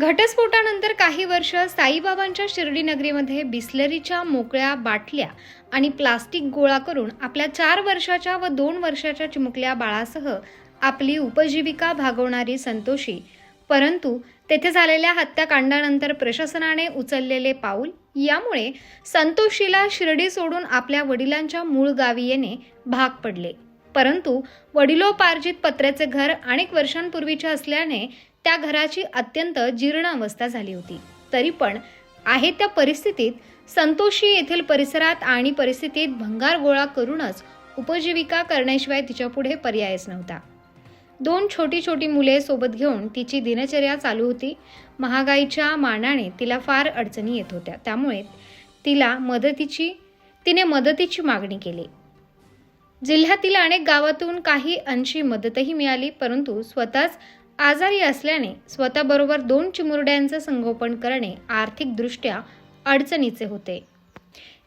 घटस्फोटानंतर काही वर्ष साईबाबांच्या शिर्डी नगरीमध्ये बिस्लरीच्या मोकळ्या बाटल्या आणि प्लास्टिक गोळा करून आपल्या चार वर्षाच्या व दोन वर्षाच्या चिमुकल्या बाळासह आपली उपजीविका भागवणारी संतोषी. परंतु तेथे झालेल्या हत्याकांडानंतर प्रशासनाने उचललेले पाऊल यामुळे संतोषीला शिर्डी सोडून आपल्या वडिलांच्या मूळ गावी येणे भाग पडले. परंतु वडिलोपार्जित पत्र्याचे घर अनेक वर्षांपूर्वीचे असल्याने त्या घराची अत्यंत जीर्ण अवस्था झाली होती. तरी पण आहे त्या परिस्थितीत संतोषी येथील परिसरात आणि परिस्थितीत भंगार गोळा करूनच उपजीविका करण्याशिवाय तिच्यापुढे पर्यायच नव्हता. दोन छोटी छोटी मुले सोबत घेऊन तिची दिनचर्या चालू होती. महागाईच्या मानाने तिला फार अडचणी येत होत्या. त्यामुळे तिला मदतीची तिने मदतीची मागणी केली. जिल्ह्यातील अनेक गावातून काही अंशी मदतही मिळाली परंतु स्वतःच आजारी असल्याने स्वतःबरोबर दोन चिमुरड्यांचं संगोपन करणे आर्थिकदृष्ट्या अडचणीचे होते.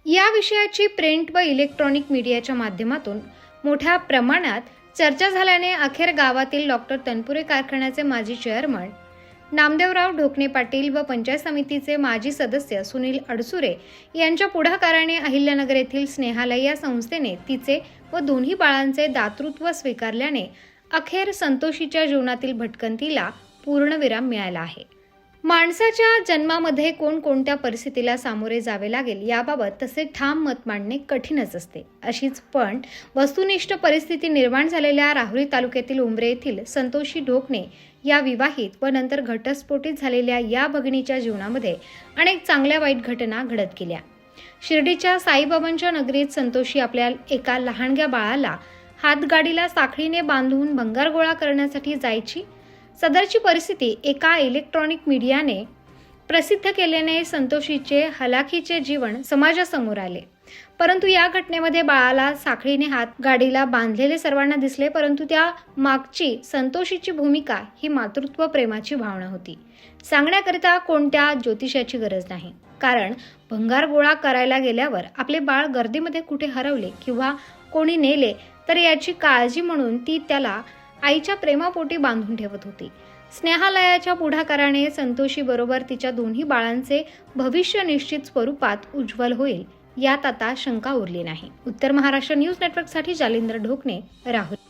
या विषयाची प्रिंट व इलेक्ट्रॉनिक मीडियाच्या माध्यमातून मोठ्या प्रमाणात चर्चा झाल्याने अखेर गावातील डॉक्टर तनपुरे कारखान्याचे माजी चेअरमन नामदेवराव ढोकणे पाटील व पंचायत समितीचे माजी सदस्य सुनील अडसुरे यांच्या पुढाकाराने अहिल्यानगर येथील स्नेहालय या संस्थेने तिचे व दोन्ही बाळांचे दातृत्व स्वीकारल्याने अखेर संतोषीच्या जीवनातील भटकंतीला पूर्णविराम मिळाला आहे. माणसाच्या जन्मामध्ये कोणकोणत्या परिस्थितीला सामोरे जावे लागेल याबाबत तसे ठाम मत मांडणे कठीणच असते. अशीच पण वस्तुनिष्ठ परिस्थिती निर्माण झालेल्या राहुरी तालुक्यातील उमरे येथील संतोषी ढोकणे या विवाहित व नंतर घटस्फोटीत झालेल्या या भगिनीच्या जीवनामध्ये अनेक चांगल्या वाईट घटना घडत गेल्या. शिर्डीच्या साईबाबांच्या नगरीत संतोषी आपल्या एका लहानग्या बाळाला हातगाडीला साखळीने बांधून भंगार गोळा करण्यासाठी जायची सदरची परिस्थिती एका इलेक्ट्रॉनिक मीडियाने प्रसिद्ध केल्याने संतोषीचे हलाखीचे जीवन समाजासमोर आले. परंतु या घटनेमध्ये बाळाला साखळीने हात गाडीला बांधलेले सर्वांना दिसले परंतु त्या मागची संतोषीची भूमिका ही मातृत्व प्रेमाची भावना होती. सांगण्याकरिता कोणत्या ज्योतिषाची गरज नाही. कारण भंगार गोळा करायला गेल्यावर आपले बाळ गर्दीमध्ये कुठे हरवले किंवा कोणी नेले तर याची काळजी म्हणून ती त्याला आईच्या प्रेमापोटी बांधून ठेवत होती. स्नेहालयाच्या पुढाकाराने संतोषीबरोबर तिच्या दोन्ही बाळांचे भविष्य निश्चित स्वरूपात उज्ज्वल होईल. यात आता शंका उरली नाही. उत्तर महाराष्ट्र न्यूज नेटवर्कसाठी जालिंद्र ढोकणे राहुल.